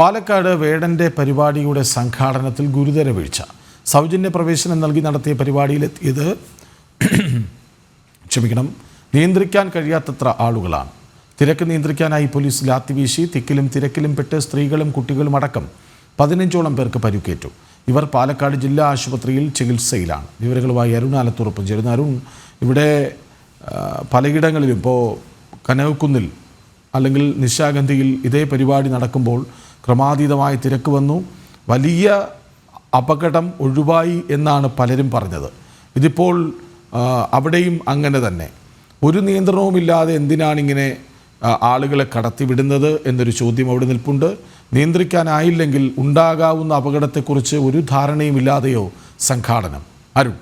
പാലക്കാട് വേടന്റെ പരിപാടിയുടെ സംഘാടനത്തിൽ ഗുരുതര വീഴ്ച. സൗജന്യ പ്രവേശനം നൽകി നടത്തിയ പരിപാടിയിലെത്തിയത് ക്ഷമിക്കണം നിയന്ത്രിക്കാൻ കഴിയാത്തത്ര ആളുകളാണ്. തിരക്ക് നിയന്ത്രിക്കാനായി പോലീസ് ലാത്തി വീശി തിക്കിലും തിരക്കിലും പെട്ട് സ്ത്രീകളും കുട്ടികളും അടക്കം പതിനഞ്ചോളം പേർക്ക് പരിക്കേറ്റു. ഇവർ പാലക്കാട് ജില്ലാ ആശുപത്രിയിൽ ചികിത്സയിലാണ്. വിവരങ്ങളുമായി അരുൺ ആലത്തുറപ്പ് ചേരുന്ന. അരുൺ ഇവിടെ പലയിടങ്ങളിലും ഇപ്പോൾ കനവക്കുന്നിൽ അല്ലെങ്കിൽ നിശാഗന്ധിയിൽ ഇതേ പരിപാടി നടക്കുമ്പോൾ ക്രമാതീതമായ തിരക്ക് വന്നു. വലിയ അപകടം ഒഴിവായി എന്നാണ് പലരും പറഞ്ഞത്. ഇതിപ്പോൾ അവിടെയും അങ്ങനെ തന്നെ. ഒരു നിയന്ത്രണവുമില്ലാതെ എന്തിനാണിങ്ങനെ ആളുകളെ കടത്തിവിടുന്നത് എന്നൊരു ചോദ്യം അവിടെ നിൽപ്പുണ്ട്. നിയന്ത്രിക്കാനായില്ലെങ്കിൽ ഉണ്ടാകാവുന്ന അപകടത്തെക്കുറിച്ച് ഒരു ധാരണയുമില്ലാതെയോ സംഘാടനം. അരുൺ.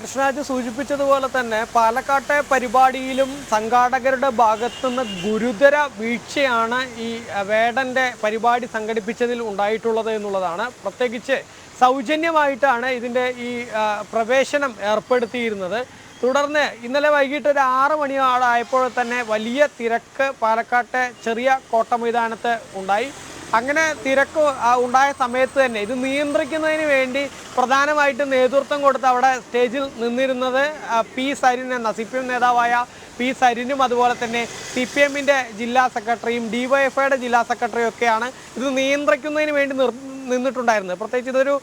കൃഷ്ണരാജ് സൂചിപ്പിച്ചതുപോലെ തന്നെ പാലക്കാട്ടെ പരിപാടിയിലും സംഘാടകരുടെ ഭാഗത്തുനിന്ന് ഗുരുതര വീഴ്ചയാണ് ഈ വേടന്റെ പരിപാടി സംഘടിപ്പിച്ചതിൽ ഉണ്ടായിട്ടുള്ളത് എന്നുള്ളതാണ്. പ്രത്യേകിച്ച് സൗജന്യമായിട്ടാണ് ഇതിന്റെ ഈ പ്രവേശനം ഏർപ്പെടുത്തിയിരുന്നത്. തുടർന്ന് ഇന്നലെ വൈകിട്ട് ഒരു ആറ് മണിയോടായപ്പോൾ തന്നെ വലിയ തിരക്ക് പാലക്കാട്ടെ ചെറിയ കോട്ട മൈതാനത്ത് ഉണ്ടായി. അങ്ങനെ തിരക്ക് ഉണ്ടായ സമയത്ത് തന്നെ. ഇത് നിയന്ത്രിക്കുന്നതിന് വേണ്ടി പ്രധാനമായിട്ടും നേതൃത്വം കൊടുത്ത് അവിടെ സ്റ്റേജിൽ നിന്നിരുന്നത് പി സരിൻ എന്ന സി പി എം നേതാവായ പി സരിനും അതുപോലെ തന്നെ സി പി എമ്മിന്റെ ജില്ലാ സെക്രട്ടറിയും ഡി വൈ എഫ് ഐയുടെ ജില്ലാ സെക്രട്ടറിയും ഒക്കെയാണ് ഇത് നിയന്ത്രിക്കുന്നതിന് വേണ്ടി നിർ നിന്നിട്ടുണ്ടായിരുന്നത്. പ്രത്യേകിച്ച് ഇതൊരു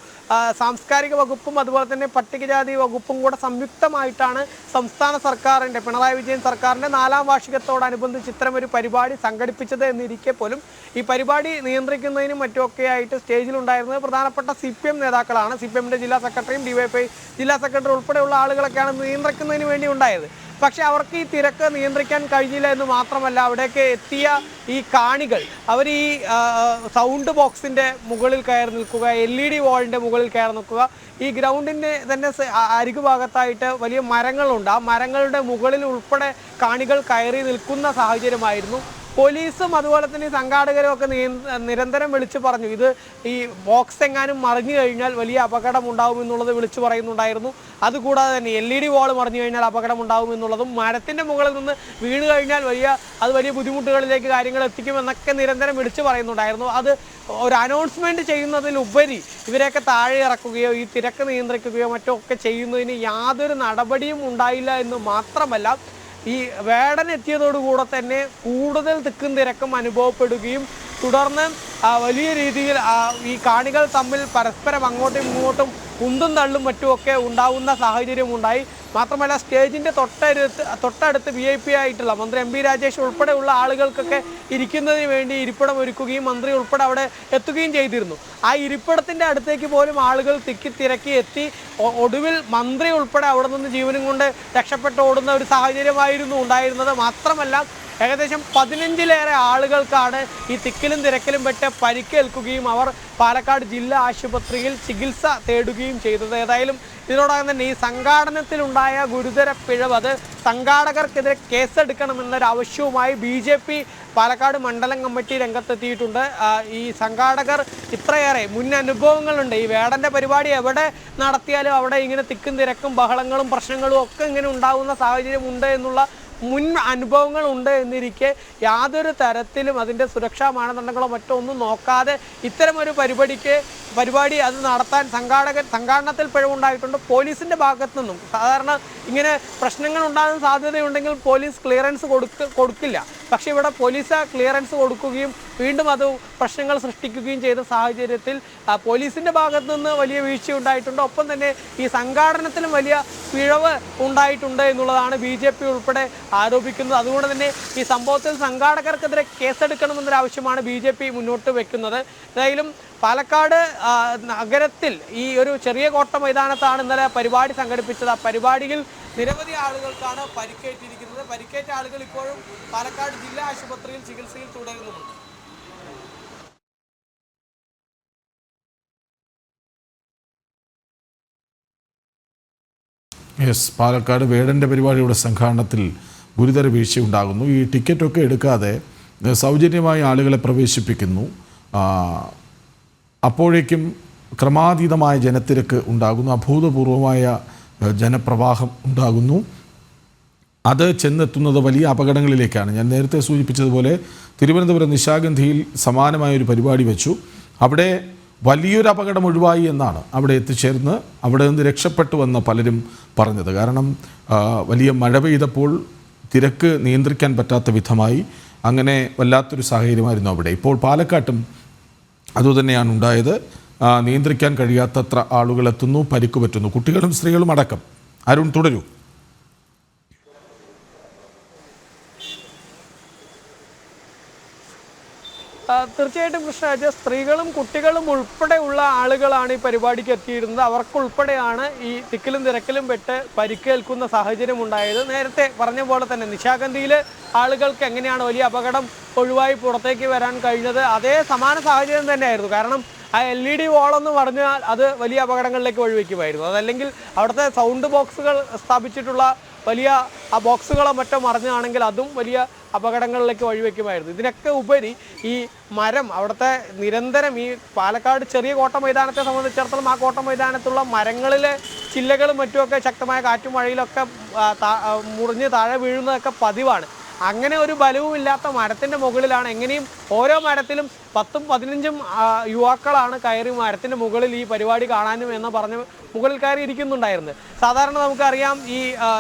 സാംസ്കാരിക വകുപ്പും അതുപോലെ തന്നെ പട്ടികജാതി വകുപ്പും കൂടെ സംയുക്തമായിട്ടാണ് സംസ്ഥാന സർക്കാരിന്റെ പിണറായി വിജയൻ സർക്കാരിന്റെ നാലാം വാർഷികത്തോടനുബന്ധിച്ച് ഇത്തരം ഒരു പരിപാടി സംഘടിപ്പിച്ചത് എന്നിരിക്കെ പോലും ഈ പരിപാടി നിയന്ത്രിക്കുന്നതിനും മറ്റുമൊക്കെ ആയിട്ട് സ്റ്റേജിലുണ്ടായിരുന്നത് പ്രധാനപ്പെട്ട സി പി എം നേതാക്കളാണ്. സി പി എമ്മിന്റെ ജില്ലാ സെക്രട്ടറിയും ഡിവൈഎഫ്ഐ ജില്ലാ സെക്രട്ടറി ഉൾപ്പെടെയുള്ള ആളുകളൊക്കെയാണ് നിയന്ത്രിക്കുന്നതിന് വേണ്ടി ഉണ്ടായത്. പക്ഷേ അവർക്ക് ഈ തിരക്ക് നിയന്ത്രിക്കാൻ കഴിഞ്ഞില്ല എന്ന് മാത്രമല്ല അവിടേക്ക് എത്തിയ ഈ കാണികൾ. അവർ ഈ സൗണ്ട് ബോക്സിന്റെ മുകളിൽ കയറി നിൽക്കുക എൽ ഇ ഡി വാളിന്റെ മുകളിൽ കയറി നിൽക്കുക ഈ ഗ്രൗണ്ടിന്റെ തന്നെ അരികു ഭാഗത്തായിട്ട് വലിയ മരങ്ങളുണ്ട്. ആ മരങ്ങളുടെ മുകളിൽ ഉൾപ്പെടെ കാണികൾ കയറി നിൽക്കുന്ന സാഹചര്യമായിരുന്നു. പോലീസും അതുപോലെ തന്നെ സംഘാടകരും ഒക്കെ നിരന്തരം വിളിച്ചു പറഞ്ഞു. ഇത് ഈ ബോക്സ് എങ്ങാനും മറിഞ്ഞു കഴിഞ്ഞാൽ വലിയ അപകടം ഉണ്ടാവും എന്നുള്ളത് വിളിച്ചു പറയുന്നുണ്ടായിരുന്നു. അതുകൂടാതെ തന്നെ എൽ ഇ ഡി വാൾ മറിഞ്ഞു കഴിഞ്ഞാൽ അപകടം ഉണ്ടാവും എന്നുള്ളതും മരത്തിന്റെ മുകളിൽ നിന്ന് വീണ് കഴിഞ്ഞാൽ വലിയ അത് വലിയ ബുദ്ധിമുട്ടുകളിലേക്ക് കാര്യങ്ങൾ എത്തിക്കുമെന്നൊക്കെ നിരന്തരം വിളിച്ചു പറയുന്നുണ്ടായിരുന്നു. അത് ഒരു അനൗൺസ്മെന്റ് ചെയ്യുന്നതിലുപരി ഇവരെയൊക്കെ താഴെ ഇറക്കുകയോ ഈ തിരക്ക് നിയന്ത്രിക്കുകയോ മറ്റോ ഒക്കെ ചെയ്യുന്നതിന് യാതൊരു നടപടിയും ഉണ്ടായില്ല എന്ന് മാത്രമല്ല ഈ വേടൻ എത്തിയതോടുകൂടെ തന്നെ കൂടുതൽ തിക്കും തിരക്കും അനുഭവപ്പെടുകയും തുടർന്ന് വലിയ രീതിയിൽ ഈ കാണികൾ തമ്മിൽ പരസ്പരം അങ്ങോട്ടും ഇങ്ങോട്ടും കുന്തും തള്ളും മറ്റുമൊക്കെ ഉണ്ടാവുന്ന സാഹചര്യം ഉണ്ടായി മാത്രമല്ല സ്റ്റേജിന്റെ തൊട്ടടുത്ത് തൊട്ടടുത്ത് വി ഐ പി ആയിട്ടുള്ള മന്ത്രി എം പി രാജേഷ് ഉൾപ്പെടെയുള്ള ആളുകൾക്കൊക്കെ ഇരിക്കുന്നതിന് വേണ്ടി ഇരിപ്പിടം ഒരുക്കുകയും മന്ത്രി ഉൾപ്പെടെ അവിടെ എത്തുകയും ചെയ്തിരുന്നു. ആ ഇരിപ്പിടത്തിന്റെ അടുത്തേക്ക് പോലും ആളുകൾ തിക്കി തിരക്കി എത്തി. ഒടുവിൽ മന്ത്രി ഉൾപ്പെടെ അവിടെ നിന്ന് ജീവനും കൊണ്ട് രക്ഷപ്പെട്ട് ഓടുന്ന ഒരു സാഹചര്യമായിരുന്നു ഉണ്ടായിരുന്നത്. മാത്രമല്ല ഏകദേശം പതിനഞ്ചിലേറെ ആളുകൾക്കാണ് ഈ തിക്കിലും തിരക്കിലും പെട്ട് പരിക്കേൽക്കുകയും അവർ പാലക്കാട് ജില്ലാ ആശുപത്രിയിൽ ചികിത്സ തേടുകയും ചെയ്തത്. ഏതായാലും ഇതിനോടകം തന്നെ ഈ സംഘാടനത്തിലുണ്ടായ ഗുരുതര പിഴവ് അത് സംഘാടകർക്കെതിരെ കേസെടുക്കണമെന്നൊരു ആവശ്യവുമായി ബി ജെ പി പാലക്കാട് മണ്ഡലം കമ്മിറ്റി രംഗത്തെത്തിയിട്ടുണ്ട്. ഈ സംഘാടകർ ഇത്രയേറെ മുൻ അനുഭവങ്ങളുണ്ട്. ഈ വേടന്റെ പരിപാടി എവിടെ നടത്തിയാലും അവിടെ ഇങ്ങനെ തിക്കും തിരക്കും ബഹളങ്ങളും പ്രശ്നങ്ങളും ഒക്കെ ഇങ്ങനെ ഉണ്ടാകുന്ന സാഹചര്യമുണ്ട് എന്നുള്ള മുൻ അനുഭവങ്ങൾ ഉണ്ട് എന്നിരിക്കെ യാതൊരു തരത്തിലും അതിന്റെ സുരക്ഷാ മാനദണ്ഡങ്ങളോ മറ്റോ ഒന്നും നോക്കാതെ ഇത്തരമൊരു പരിപാടിക്ക് പരിപാടി അത് നടത്താൻ സംഘാടകൻ സംഘാടനത്തിൽ പിഴവുണ്ടായിട്ടുണ്ട്. പോലീസിന്റെ ഭാഗത്തു നിന്നും സാധാരണ ഇങ്ങനെ പ്രശ്നങ്ങൾ ഉണ്ടാകാൻ സാധ്യതയുണ്ടെങ്കിൽ പോലീസ് ക്ലിയറൻസ് കൊടുക്ക കൊടുക്കില്ല. പക്ഷേ ഇവിടെ പോലീസ് ക്ലിയറൻസ് കൊടുക്കുകയും വീണ്ടും അത് പ്രശ്നങ്ങൾ സൃഷ്ടിക്കുകയും ചെയ്ത സാഹചര്യത്തിൽ പോലീസിന്റെ ഭാഗത്തു നിന്ന് വലിയ വീഴ്ച ഉണ്ടായിട്ടുണ്ട് ഒപ്പം തന്നെ ഈ സംഘാടനത്തിലും വലിയ പിഴവ് ഉണ്ടായിട്ടുണ്ട് എന്നുള്ളതാണ് ബി ജെ പി ഉൾപ്പെടെ ആരോപിക്കുന്നത്. അതുകൊണ്ട് തന്നെ ഈ സംഭവത്തിൽ സംഘാടകർക്കെതിരെ കേസെടുക്കണമെന്നൊരാവശ്യമാണ് ബി ജെ പി മുന്നോട്ട് വെക്കുന്നത്. ഏതായാലും പാലക്കാട് നഗരത്തിൽ ഈ ഒരു ചെറിയ കോട്ട മൈതാനത്താണ് ഇന്നലെ പരിപാടി സംഘടിപ്പിച്ചത്. ആ പരിപാടിയിൽ നിരവധി ആളുകൾക്കാണ് പരിക്കേറ്റിരിക്കുന്നത്. പരിക്കേറ്റ ആളുകൾ ഇപ്പോഴും പാലക്കാട് ജില്ലാ ആശുപത്രിയിൽ ചികിത്സയിൽ തുടരുന്നുമുണ്ട്. യെസ് പാലക്കാട് വേടന്റെ പരിപാടിയുടെ സംഘാടനത്തിൽ ഗുരുതര വീഴ്ചയുണ്ടാകുന്നു. ഈ ടിക്കറ്റൊക്കെ എടുക്കാതെ സൗജന്യമായി ആളുകളെ പ്രവേശിപ്പിക്കുന്നു. അപ്പോഴേക്കും ക്രമാതീതമായ ജനത്തിരക്ക് ഉണ്ടാകുന്നു. അഭൂതപൂർവമായ ജനപ്രവാഹം ഉണ്ടാകുന്നു. അത് ചെന്നെത്തുന്നത് വലിയ അപകടങ്ങളിലേക്കാണ്. ഞാൻ നേരത്തെ സൂചിപ്പിച്ചതുപോലെ തിരുവനന്തപുരം നിശാഗന്ധിയിൽ സമാനമായ ഒരു പരിപാടി വെച്ചു. അവിടെ വലിയൊരു അപകടം ഒഴിവായി എന്നാണ് അവിടെ എത്തിച്ചേർന്ന് അവിടെ നിന്ന് രക്ഷപ്പെട്ടു വന്ന പലരും പറഞ്ഞത്. കാരണം വലിയ മഴ പെയ്തപ്പോൾ തിരക്ക് നിയന്ത്രിക്കാൻ പറ്റാത്ത വിധമായി. അങ്ങനെ വല്ലാത്തൊരു സാഹചര്യമായിരുന്നു അവിടെ. ഇപ്പോൾ പാലക്കാട്ടും അതുതന്നെയാണ് ഉണ്ടായത്. നിയന്ത്രിക്കാൻ കഴിയാത്തത്ര ആളുകളെത്തുന്നു എത്തുന്നു പരിക്ക് പറ്റുന്നു. കുട്ടികളും സ്ത്രീകളും അടക്കം. അരുൺ തുടരൂ. തീർച്ചയായിട്ടും കൃഷ്ണരാജ സ്ത്രീകളും കുട്ടികളും ഉൾപ്പെടെയുള്ള ആളുകളാണ് ഈ പരിപാടിക്ക് എത്തിയിരുന്നത്. അവർക്കുൾപ്പെടെയാണ് ഈ തിക്കിലും തിരക്കിലും പെട്ട് പരിക്കേൽക്കുന്ന സാഹചര്യം ഉണ്ടായത്. നേരത്തെ പറഞ്ഞ പോലെ തന്നെ നിശാഗന്ധിയിൽ ആളുകൾക്ക് എങ്ങനെയാണ് വലിയ അപകടം ഒഴിവായി പുറത്തേക്ക് വരാൻ കഴിഞ്ഞത്? അതേ സമാന സാഹചര്യം തന്നെയായിരുന്നു. കാരണം ആ എൽ ഇ ഡി വോളെന്ന് പറഞ്ഞാൽ അത് വലിയ അപകടങ്ങളിലേക്ക് വഴിവെക്കുമായിരുന്നു. അതല്ലെങ്കിൽ അവിടുത്തെ സൗണ്ട് ബോക്സുകൾ സ്ഥാപിച്ചിട്ടുള്ള വലിയ ആ ബോക്സുകളോ മറ്റോ മറിഞ്ഞാണെങ്കിൽ അതും വലിയ അപകടങ്ങളിലേക്ക് വഴിവെക്കുമായിരുന്നു. ഇതിനൊക്കെ ഉപരി ഈ മരം അവിടുത്തെ നിരന്തരം ഈ പാലക്കാട് ചെറിയ കോട്ട മൈതാനത്തെ സംബന്ധിച്ചിടത്തോളം ആ കോട്ട മൈതാനത്തുള്ള മരങ്ങളിലെ ചില്ലകളും മറ്റുമൊക്കെ ശക്തമായ കാറ്റും മഴയിലൊക്കെ മുറിഞ്ഞ് താഴെ വീഴുന്നതൊക്കെ പതിവാണ്. അങ്ങനെ ഒരു ബലവും ഇല്ലാത്ത മരത്തിന്റെ മുകളിലാണ്. എങ്ങനെയും ഓരോ മരത്തിലും പത്തും പതിനഞ്ചും യുവാക്കളാണ് കയറി മരത്തിന്റെ മുകളിൽ ഈ പരിപാടി കാണാനും എന്ന് പറഞ്ഞ് മുകളിൽ കയറി ഇരിക്കുന്നുണ്ടായിരുന്നത്. സാധാരണ നമുക്കറിയാം ഈ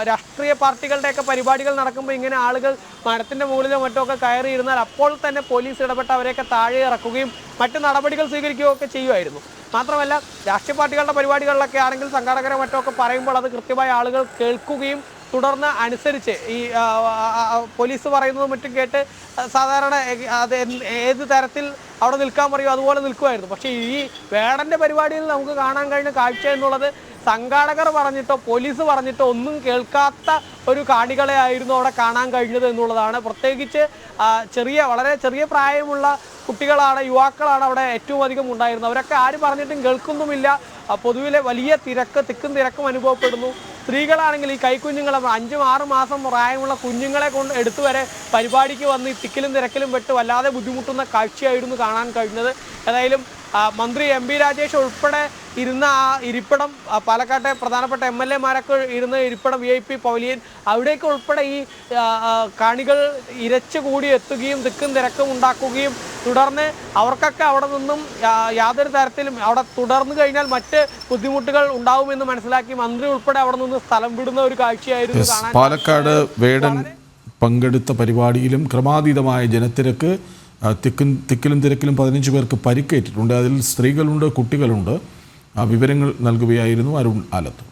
രാഷ്ട്രീയ പാർട്ടികളുടെയൊക്കെ പരിപാടികൾ നടക്കുമ്പോൾ ഇങ്ങനെ ആളുകൾ മരത്തിന്റെ മുകളിലോ മറ്റോ കയറി ഇരുന്നാൽ അപ്പോൾ തന്നെ പോലീസ് ഇടപെട്ട് അവരെയൊക്കെ താഴെ ഇറക്കുകയും മറ്റു നടപടികൾ സ്വീകരിക്കുകയും ഒക്കെ ചെയ്യുമായിരുന്നു. മാത്രമല്ല രാഷ്ട്രീയ പാർട്ടികളുടെ പരിപാടികളിലൊക്കെ ആണെങ്കിൽ സംഘാടകരെ മറ്റൊക്കെ പറയുമ്പോൾ അത് കൃത്യമായി ആളുകൾ കേൾക്കുകയും തുടർന്ന് അനുസരിച്ച് ഈ പോലീസ് പറയുന്നതും മറ്റും കേട്ട് സാധാരണ അത് ഏത് തരത്തിൽ അവിടെ നിൽക്കാൻ പറയും അതുപോലെ നിൽക്കുമായിരുന്നു. പക്ഷേ ഈ വേടന്റെ പരിപാടിയിൽ നമുക്ക് കാണാൻ കഴിഞ്ഞ കാഴ്ച എന്നുള്ളത് സംഘാടകർ പറഞ്ഞിട്ടോ പോലീസ് പറഞ്ഞിട്ടോ ഒന്നും കേൾക്കാത്ത ഒരു കാണികളെ ആയിരുന്നു അവിടെ കാണാൻ കഴിഞ്ഞത് എന്നുള്ളതാണ്. പ്രത്യേകിച്ച് ചെറിയ വളരെ ചെറിയ പ്രായമുള്ള കുട്ടികളാണ് യുവാക്കളാണ് അവിടെ ഏറ്റവും അധികം ഉണ്ടായിരുന്നത്. അവരൊക്കെ ആര് പറഞ്ഞിട്ടും കേൾക്കുന്നുമില്ല. പൊതുവിലെ വലിയ തിരക്ക് തിക്കും തിരക്കും അനുഭവപ്പെടുന്നു. സ്ത്രീകളാണെങ്കിൽ ഈ കൈക്കുഞ്ഞുങ്ങളെ അഞ്ചും ആറു മാസം പ്രായമുള്ള കുഞ്ഞുങ്ങളെ കൊണ്ട് എടുത്തു വരെ പരിപാടിക്ക് വന്ന് തിക്കിലും തിരക്കിലും പെട്ട് വല്ലാതെ ബുദ്ധിമുട്ടുന്ന കാഴ്ചയായിരുന്നു കാണാൻ കഴിഞ്ഞത്. ഏതായാലും മന്ത്രി എം പി രാജേഷ് ഉൾപ്പെടെ ഇരുന്ന ആ ഇരിപ്പിടം പാലക്കാട്ടെ പ്രധാനപ്പെട്ട എം എൽ എമാരൊക്കെ ഇരുന്ന ഇരിപ്പിടം വി ഐ പി പവലിയൻ അവിടേക്ക് ഉൾപ്പെടെ ഈ കാണികൾ ഇരച്ചു കൂടി എത്തുകയും തിക്കും തിരക്കും ഉണ്ടാക്കുകയും തുടർന്ന് അവർക്കൊക്കെ അവിടെ നിന്നും യാതൊരു തരത്തിലും അവിടെ തുടർന്നു കഴിഞ്ഞാൽ മറ്റ് ബുദ്ധിമുട്ടുകൾ ഉണ്ടാവുമെന്ന് മനസ്സിലാക്കി മന്ത്രി ഉൾപ്പെടെ അവിടെ നിന്ന് സ്ഥലം വിടുന്ന ഒരു കാഴ്ചയായിരുന്നു പാലക്കാട് വേടൻ പങ്കെടുത്ത പരിപാടിയിലും ക്രമാതീതമായ ജനത്തിരക്ക് തിക്കും തിക്കിലും തിരക്കിലും പതിനഞ്ച് പേർക്ക് പരിക്കേറ്റിട്ടുണ്ട്. അതിൽ സ്ത്രീകളുണ്ട് കുട്ടികളുണ്ട്. ആ വിവരങ്ങൾ നൽകുകയായിരുന്നു അരുൺ ആലത്ത്.